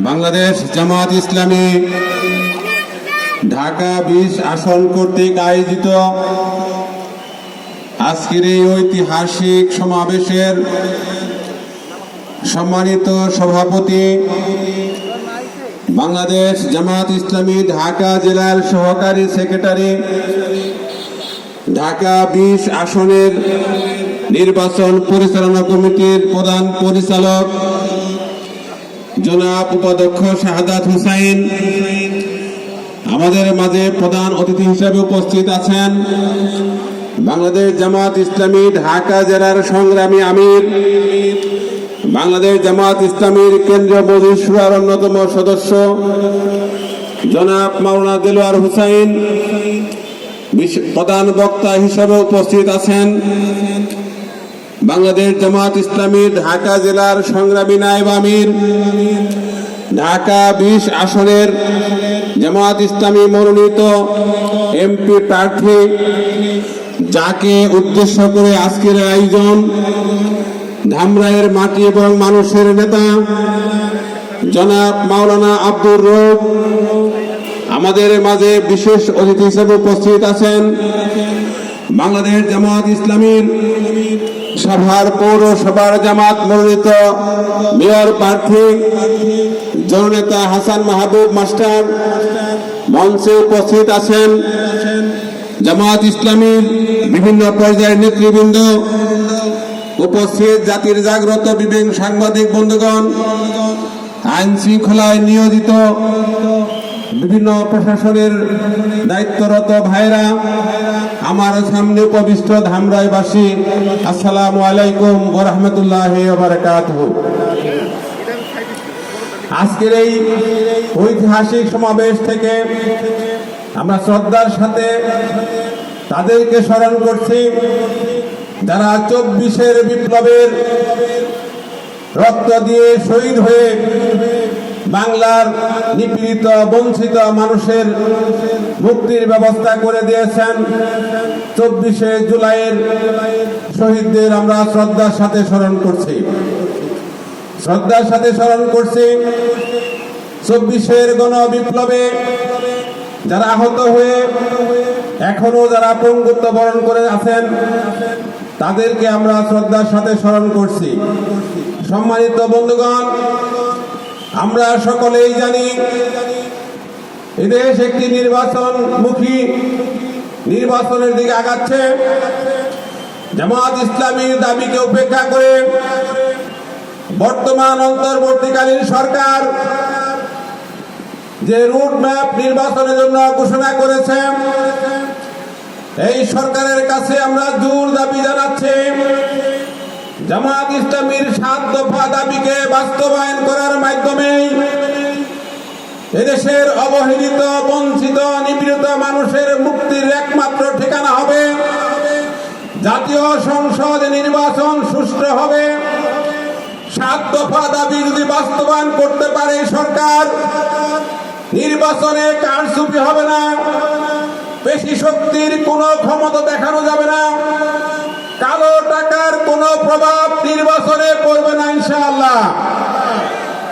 বাংলাদেশ জামাত ইসলামী ঢাকা বিশ আসন কর্তৃক আয়োজিত আজকের এই ঐতিহাসিক সমাবেশের সম্মানিত সভাপতি বাংলাদেশ জামাত ইসলামী ঢাকা জেলার সহকারী সেক্রেটারি, ঢাকা বিশ আসনের নির্বাচন পরিচালনা কমিটির প্রধান পরিচালক জনাব উপাধ্যক্ষ শাহাদাত হুসাইন, আমাদের মাঝে প্রধান অতিথি হিসেবে উপস্থিত আছেন বাংলাদেশ জামাত ইসলামী ঢাকা জেলার সংগ্রামী আমির, বাংলাদেশ জামাত ইসলামীর কেন্দ্রীয় মজুর সুরার অন্যতম সদস্য জনাব মাওলানা দেলোয়ার হুসাইন প্রধান বক্তা হিসেবে উপস্থিত আছেন বাংলাদেশ জামাত ইসলামী ঢাকা জেলার সংগ্রামী নায়েব আমির, ঢাকা বিশ আসনের জামাত ইসলামী মনোনীত এমপি প্রার্থী যাকে উদ্দেশ্য করে আজকের আয়োজন ধামরাইয়ের মাটি এবং মানুষের নেতা জনাব মাওলানা আব্দুর রৌফ আমাদের মাঝে বিশেষ অতিথি হিসেবে উপস্থিত আছেন বাংলাদেশ জামাত ইসলামীর সভার পৌরসভার জামাত মনোনীত মেয়র প্রার্থী জননেতা হাসান মাহবুব মাস্টার মঞ্চে উপস্থিত আছেন জামাত ইসলামীর বিভিন্ন পর্যায়ের নেতৃবৃন্দ, উপস্থিত জাতির জাগ্রত বিবেক সাংবাদিক বন্ধুগণ আইন শৃঙ্খলায় নিয়োজিত বিভিন্ন প্রশাসনের দায়িত্বরত ভাইরা আমার সামনে উপবিষ্ট ধামরাইবাসী, আসসালামু আলাইকুম ও রহমতুল্লাহ আজকের এই ঐতিহাসিক সমাবেশ থেকে আমরা শ্রদ্ধার সাথে তাদেরকে স্মরণ করছি, যারা চব্বিশের বিপ্লবের রক্ত দিয়ে শহীদ হয়ে বাংলার নিপীড়িত, বঞ্চিত মানুষের মুক্তির ব্যবস্থা করে দিয়েছেন। চব্বিশে জুলাইয়ের শহীদদের আমরা শ্রদ্ধার সাথে স্মরণ করছি। শ্রদ্ধার সাথে স্মরণ করছি, চব্বিশের গণ বিপ্লবে যারা আহত হয়ে এখনও যারা পঙ্গুত্ব বরণ করে আছেন, তাদেরকে আমরা শ্রদ্ধার সাথে স্মরণ করছি। সম্মানিত বন্ধুগণ আমরা সকলেই জানি, এদেশ একটি নির্বাচন মুখী নির্বাচনের দিকে আগাচ্ছে। জামাত ইসলামীর দাবিকে উপেক্ষা করে বর্তমান অন্তর্বর্তীকালীন সরকার যে রুট ম্যাপ নির্বাচনের জন্য ঘোষণা করেছে, এই সরকারের কাছে আমরা জোর দাবি জানাচ্ছি। জামাত ইসলামীর সাত দফা দাবিকে বাস্তবায়ন করার মাধ্যমে এদেশের অবহেলিত, বঞ্চিত, নিপীড়িত মানুষের মুক্তির একমাত্র ঠিকানা হবে। জাতীয় সংসদ নির্বাচন সুষ্ঠু হবে। সাত দফা দাবি যদি বাস্তবায়ন করতে পারে সরকার, নির্বাচনে কারচুপি হবে না, পেশি শক্তির কোনো ক্ষমতা দেখানো যাবে না। কালো টাকার কোনো প্রভাব নির্বাচনে পড়বে না ইনশাআল্লাহ।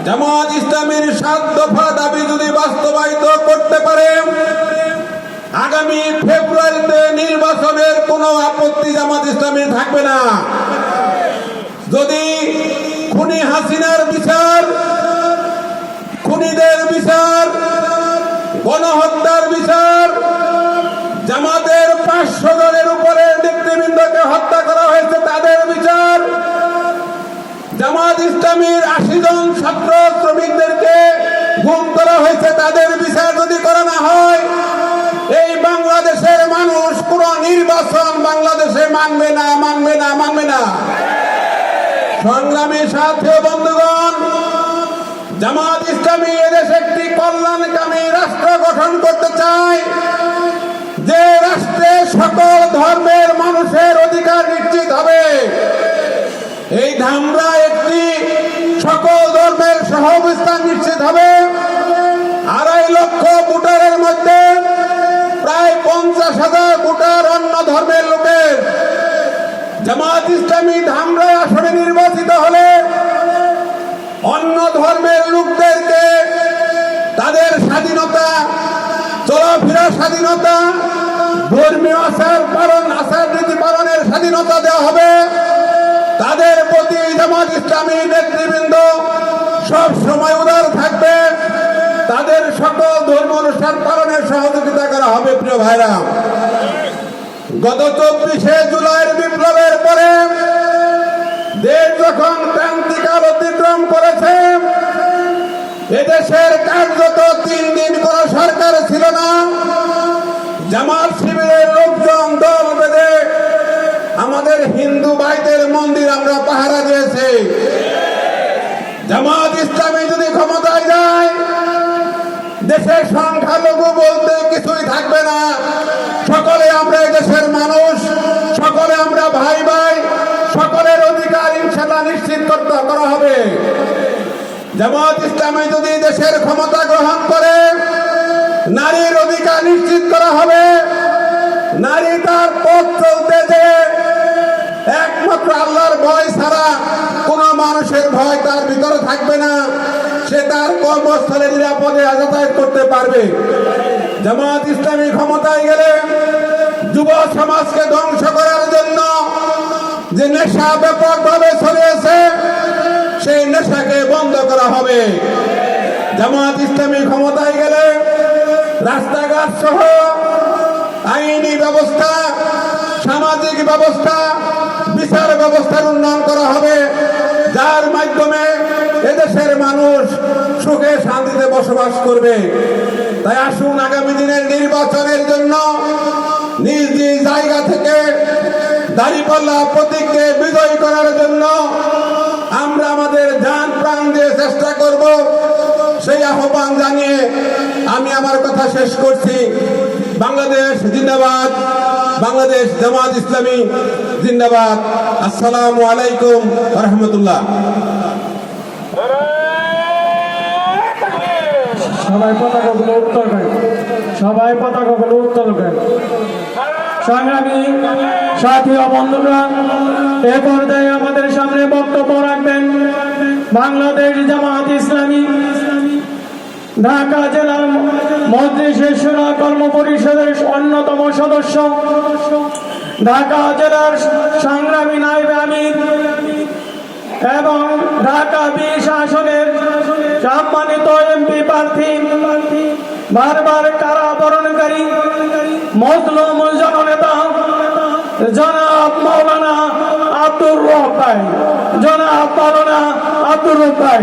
জামাত ইসলামের সাত দফা দাবি যদি বাস্তবায়িত করতে পারে, আগামী ফেব্রুয়ারিতে নির্বাচনের কোনো আপত্তি জামাত ইসলামের থাকবে না। যদি খুনি হাসিনার বিচার, খুনিদের বিচার, গণহত্যার বিচার, জামাতের পাঁচশো জনের উপরে নেতৃবৃন্দকে হত্যা করা হয়েছে তাদের বিচার। জামাত ইসলামীর আশি জন ছাত্র শ্রমিকদেরকে গুম করা হয়েছে, তাদের বিচার যদি করা না হয়, এই বাংলাদেশের মানুষ কোন নির্বাচন বাংলাদেশে মানবে না মানবে না মানবে না। সংগ্রামী সাথে বন্ধুগণ, জামাত ইসলামী এদেশে একটি কল্যাণকামী রাষ্ট্র গঠন করতে চায়। যে রাষ্ট্রে সকল ধর্মের মানুষের অধিকার নিশ্চিত হবে, এই ধামরা একটি সকল ধর্মের সহাবস্থান নিশ্চিত হবে। আড়াই লক্ষ ভোটারের মধ্যে প্রায় পঞ্চাশ হাজার ভোটার অন্য ধর্মের লোকের। জামাত ইসলামী ধামরাই আসনে নির্বাচিত হলে অন্য ধর্মের লোকদেরকে তাদের স্বাধীনতা চলাফেরা স্বাধীনতা ধর্মীয় আচার পালন, আচার নীতি পালনের স্বাধীনতা দেওয়া হবে। তাদের প্রতি জামাত ইসলামী নেতৃবৃন্দ সব সময় উদার থাকবে। তাদের সকল ধর্ম অনুষ্ঠান পালনের সহযোগিতা করা হবে, প্রিয় ভাইরা। গত চব্বিশে জুলাইয়ের বিপ্লবের পরে দেশ যখন ক্রান্তিকাল অতিক্রম করেছে, এদেশের কার্যত তিন দিন কোন সরকার ছিল না। জামাত শিবিরের লোকজন দল বেঁধে আমাদের হিন্দু ভাইদের মন্দির আমরা পাহারা দিয়েছে। জামাত ইসলামী যদি ক্ষমতায় যায়, দেশের সংখ্যালঘু বলতে কিছুই থাকবে না। সকলে আমরা দেশের মানুষ, সকলে আমরা ভাই ভাই, সকলের অধিকার ইনশাল্লাহ নিশ্চিত করতে করা হবে। জামাত ইসলামী যদি দেশের ক্ষমতা গ্রহণ করে নারীর অধিকার নিশ্চিত করা হবে। নারী তার পথ চলতে যে একমাত্র আল্লাহর ভয় ছাড়া কোনো মানুষের ভয় তার ভিতরে থাকবে না। সে তার কর্মস্থলে নিরাপদে যাতায়াত করতে পারবে। জামাত ইসলামী ক্ষমতায় গেলে যুব সমাজকে ধ্বংস করার জন্য যে নেশা ব্যাপকভাবে ছড়িয়েছে, সেই নেশাকে বন্ধ করা হবে। জামাত ইসলামী ক্ষমতায় গেলে রাস্তাঘাট সহ আইনি ব্যবস্থা, সামাজিক ব্যবস্থা, বিচার ব্যবস্থার উন্নয়ন করা হবে। যার মাধ্যমে এদেশের মানুষ সুখে শান্তিতে বসবাস করবে। তাই আসুন আগামী দিনের নির্বাচনের জন্য নিজ নিজ জায়গা থেকে দাঁড়িপাল্লা প্রতীককে বিজয়ী করার জন্য আমরা আমাদের যান প্রাণ দিয়ে চেষ্টা করব। সেই আহ্বান জানিয়ে আমি আমার কথা শেষ করছি। বাংলাদেশ জিন্দাবাদ, বাংলাদেশ জামাত ইসলামী জিন্দাবাদ। আসসালামু আলাইকুম রহমতুল্লাহ সবাই পতাকাগুলো উত্তোলন সবাই পতাকাগুলো উত্তোলন সংগ্রামী সাথী ও বন্ধুরা, এ পর্যায়ে আমাদের সামনে বক্তব্য রাখবেন বাংলাদেশ জামাত ইসলামী ঢাকা জেলার মজলিসের সুরা কর্ম পরিষদের অন্যতম সদস্য। ঢাকা জেলার সংগ্রামী নাইবে আমির এবং ঢাকা বিশ আসনের সম্মানিত এমপি প্রার্থী, বারবার কারাবরণকারী মজলুম জননেতা জনাব মৌলানা আব্দুর ভাই। জনাব মৌলানা আব্দুর রব ভাই।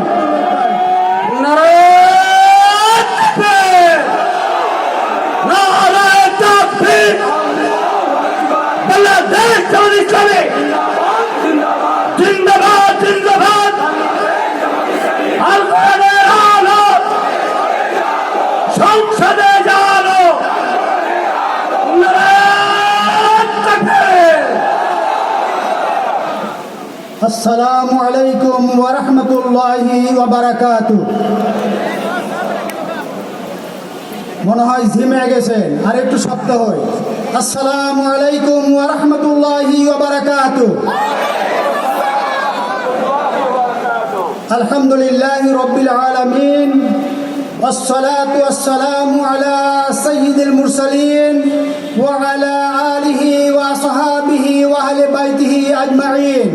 সংসদে জানো আসসালামু আলাইকুম ওয়া রাহমাতুল্লাহি মনে হয় ঝিমে গেছেন আর একটু শব্দ হয় আসসালামু আলাইকুম ওয়া রাহমাতুল্লাহি ওয়া বারাকাতু আলহামদুলিল্লাহ রব্বিল আলামিন والصلاة والسلام على سيد المرسلين وعلى آله وصحابه وأهل بيته أجمعين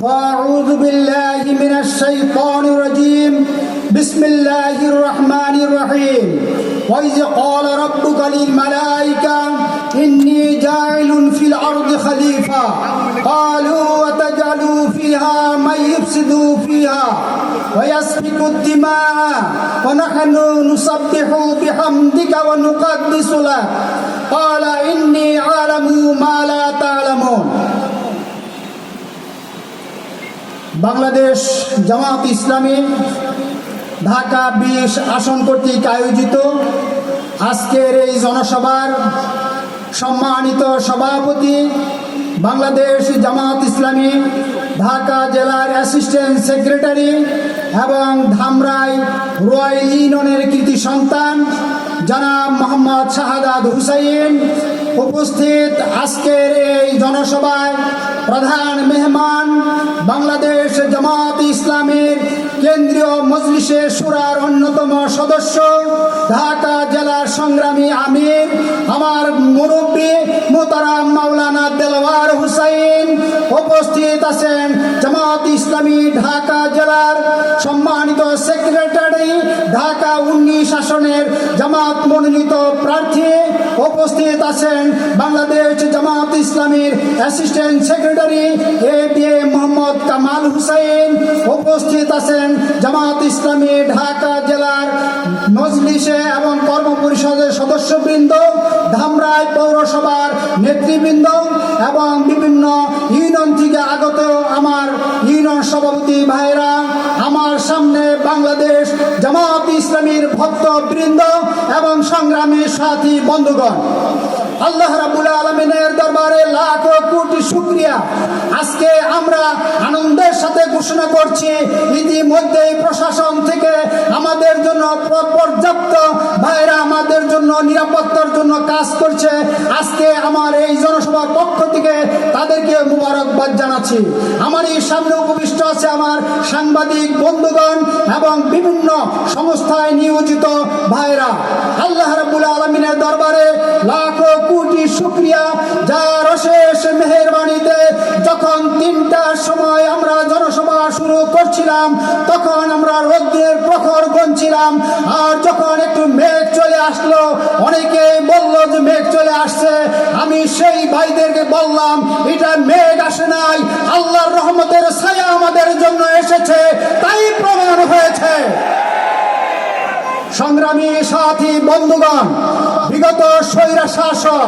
وأعوذ بالله من الشيطان الرجيم بسم الله الرحمن الرحيم وإذ قال ربك للملائكة إني جاعل في الأرض خليفة قالوا وتجعل فيها من يفسد فيها ويسفك الدماء ونحن نسبح بحمدك ونقدس لك قال إني أعلم ما لا تعلمون বাংলাদেশ জামাত ইসলামী ঢাকা বিশ আসন কর্তৃক আয়োজিত আজকের এই জনসভার সম্মানিত সভাপতি বাংলাদেশ জামাত ইসলামী, ঢাকা জেলার অ্যাসিস্ট্যান্ট সেক্রেটারি এবং ধামরাই রয়্যাল ইউনিয়নের কৃতি সন্তান জনাব মোহাম্মদ শাহাদাত হুসাইন উপস্থিত আজকের এই জনসভায় প্রধান মেহমান বাংলাদেশ জামাত ইসলামের কেন্দ্রীয় মজলিসে সুরার অন্যতম সদস্য, ঢাকা জেলার সংগ্রামী আমির, আমার মুরব্বী মোতারাম মাওলানা দেলওয়ার হুসাইন উপস্থিত আছেন জামাত ইসলামী ঢাকা জেলার সম্মানিত সেক্রেটারি, ঢাকা উন্নিশ আসনের জামাত মনোনীত প্রার্থী। উপস্থিত আছেন বাংলাদেশ জামাত ইসলামীর assistant secretary A B A Mohammad Kamal Hussain. উপস্থিত আছেন জামাত ইসলামী ঢাকা জেলার মজলিসে এবং কর্ম পরিষদের সদস্যবৃন্দ, ধামরাই পৌরসভার নেতৃবৃন্দ এবং বিভিন্ন ইউনিয়ন থেকে আগত আমার ইউনিয়ন সভাপতি ভাইরা আমার সামনে বাংলাদেশ জামাত ইসলামীর ভক্ত বৃন্দ এবং সংগ্রামী সাথী বন্ধুগণ, আল্লাহ রাবুল আলমিনের দরবারে লাখ কোটি শুক্রিয়া। আজকে আমরা আনন্দের সাথে ঘোষণা করছি, ইতিমধ্যেই প্রশাসন থেকে আমাদের জন্য পর্যাপ্ত ভাইরা আমাদের জন্য নিরাপত্তার জন্য কাজ করছে। আজকে আমার এই জনসভার পক্ষ থেকে তাদেরকে মুবারকবাদ জানাচ্ছি। আমার এই সামনে উপবিষ্ট আছে আমার সাংবাদিক বন্ধুগণ এবং বিভিন্ন সংস্থায় নিয়োজিত ভাইরা। আল্লাহ রাবুল আলমিনের দরবারে লাখ কোটি শুক্রিয়া। যার অশেষ মেহরবানিতে যখন তিনটার সময় আমরা জনসভা শুরু করছিলাম, তখন আমরা রোদ্রের প্রখর গনছিলাম। আর যখন একটু মেঘ চলে আসলো অনেকেই বলল যে মেঘ চলে আসছে। আমি সেই ভাইদেরকে বললাম, এটা মেঘ আসে নাই, আল্লাহর রহমতের ছায়া আমাদের জন্য এসেছে, তাই প্রমাণ হয়েছে। সংগ্রামী সাথী, বন্ধুগণ, বিগত স্বৈরা শাসক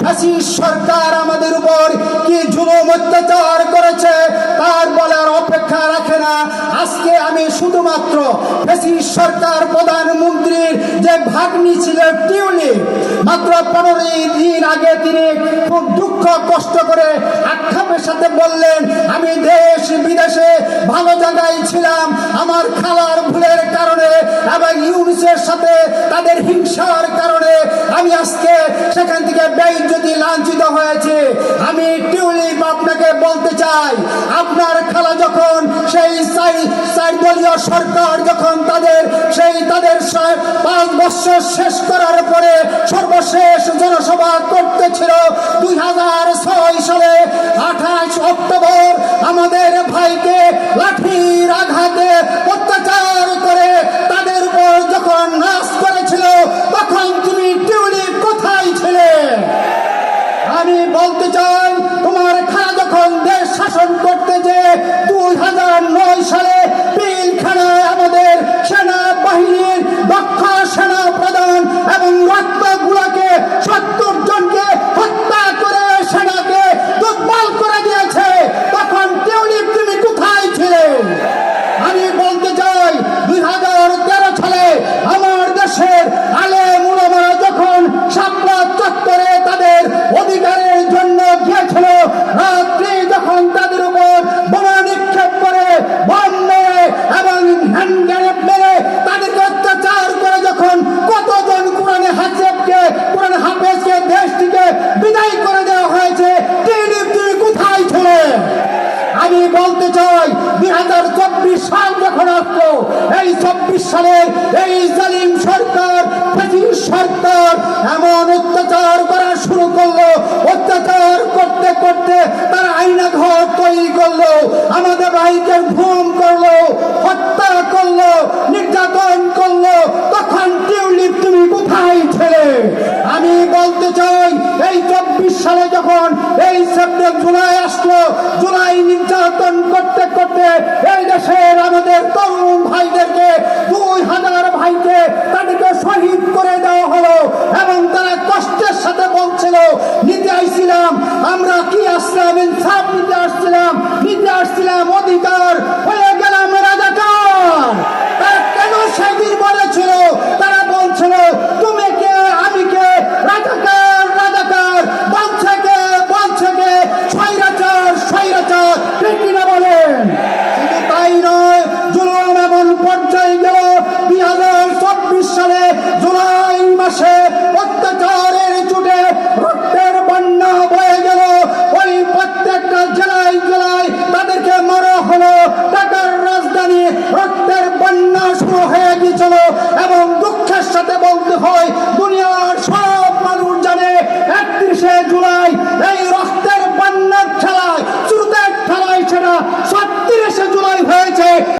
ফ্যাসিস্ট সরকার আমাদের উপর কি জুলুম অত্যাচার করেছে, তার বলার আমি শুধুমাত্র সরকার প্রধানমন্ত্রীর যে ভাগ্নি ছিলেন টিউলিপ মাত্র পনেরোই দিন আগে তিনি খুব দুঃখ, কষ্ট করে আক্ষেপের সাথে বললেন, আমি দেশ বিদেশে ভালো জায়গায় ছিলাম। আমার খালার ভুলের কারণে এবং ইউনিসের সাথে তাদের হিংসার কারণে আমি আজকে সেখান থেকে ব্যয় যদি লাঞ্ছিত হয়েছে। বলতে চাই, আপনার খালা যখন সেই দলীয় সরকার যখন তাদের সেই তাদের পাঁচ বছর শেষ করার পরে সর্বশেষ জনসভা করতেছিল দুই হাজার ছয় সালে, আঠাশ অক্টোবর, আমাদের ভাইকে লাঠির আঘাতে অত্যাচার করে তাদের উপর যখন নাশ করেছিল, তখন তুমি টিউলিপ কোথায় ছিলে? আমি বলতে চাই, তোমার যখন দেশ শাসন করতে যে দুই হাজার নয় সালে পিলখানায় আমাদের সেনাবাহিনীর দক্ষ সেনা প্রধান এবং রক্তগুলোকে সত্তর আমাদের ভাইকে ঘুম করল, হত্যা করল, নির্যাতন করল, তখন টিউলিপ তুমি কোথায় ছেলে? আমি বলতে চাই, এই চব্বিশ সালে যখন এই সেপ্টেম্বর, জুলাই আসলো, জুলাই নির্যাতন করতে করতে এই দেশের আমাদের তরুণ ভাইদেরকে দুই হাজার ভাইকে তাদেরকে শহীদ করে দেওয়া হলো এবং তারা কষ্টের সাথে বলছিল, নিতে আসছিলাম আমরা কি আসলাম, ইনসাফ নিতে আসছিলাম আসছিলাম অধিকার